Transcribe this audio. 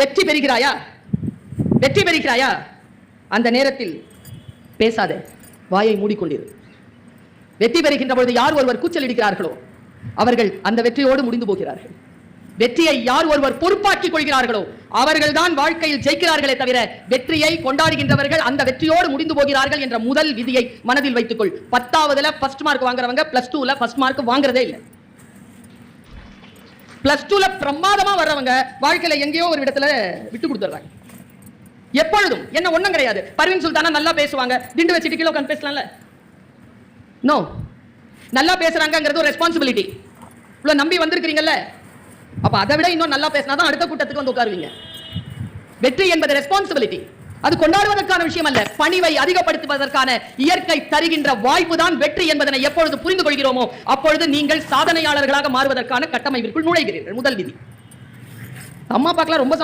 வெற்றி பெறுகிறாயா? வெற்றி பெறுகிறாயா? அந்த நேரத்தில் பேசாத வாயை மூடிக்கொண்டிரு. வெற்றி பெறுகின்ற பொழுது யார் ஒருவர் கூச்சல் இடிக்கிறார்களோ அவர்கள் அந்த வெற்றியோடு முடிந்து போகிறார்கள். வெற்றியை யார் ஒருவர் பொறுப்பாக்கிக் கொள்கிறார்களோ அவர்கள் தான் வாழ்க்கையில் ஜெயிக்கிறார்களே தவிர வெற்றியை கொண்டாடுகின்றவர்கள் அந்த வெற்றியோடு முடிந்து போகிறார்கள் என்ற முதல் விதியை மனதில் வைத்துக்கொள். பத்தாவதுல ஃபர்ஸ்ட் மார்க் வாங்குறவங்க பிளஸ் டூல ஃபர்ஸ்ட் மார்க் வாங்குறதே இல்லை. பிளஸ் டூல பிரமாதமா வர்றவங்க வாழ்க்கையில எங்கேயோ ஒரு இடத்துல விட்டு கொடுத்துறாங்க எப்பொழுதும். என்ன ஒண்ணும் கிடையாது. பர்வீன் சுல்தானா நல்லா பேசுவாங்க. திண்டு வச்சுட்டு கீழே உட்காந்து பேசலாம்ல? நோ நல்லா பேசுறாங்கிறது ஒரு ரெஸ்பான்சிபிலிட்டி இவ்வளவு நம்பி வந்திருக்கிறீங்கல்ல? அப்ப அதை விட இன்னும் நல்லா பேசினா தான் அடுத்த கூட்டத்துக்கு வந்து உட்காருவீங்க. வெற்றி என்பது ரெஸ்பான்சிபிலிட்டி அது கொண்டாடுவதற்கான விஷயம் அல்ல பணிவை அதிகப்படுத்துவதற்கான இயற்கை தருகின்ற வாய்ப்பு தான் வெற்றி என்பதனை எப்பொழுது புரிந்து கொள்கிறோமோ அப்பொழுது நீங்கள் சாதனையாளர்களாக மாறுவதற்கான கட்டமைப்பிற்குள் நுழைகிறீர்கள். முதல் விதி. அம்மா அப்பாக்கெல்லாம் ரொம்ப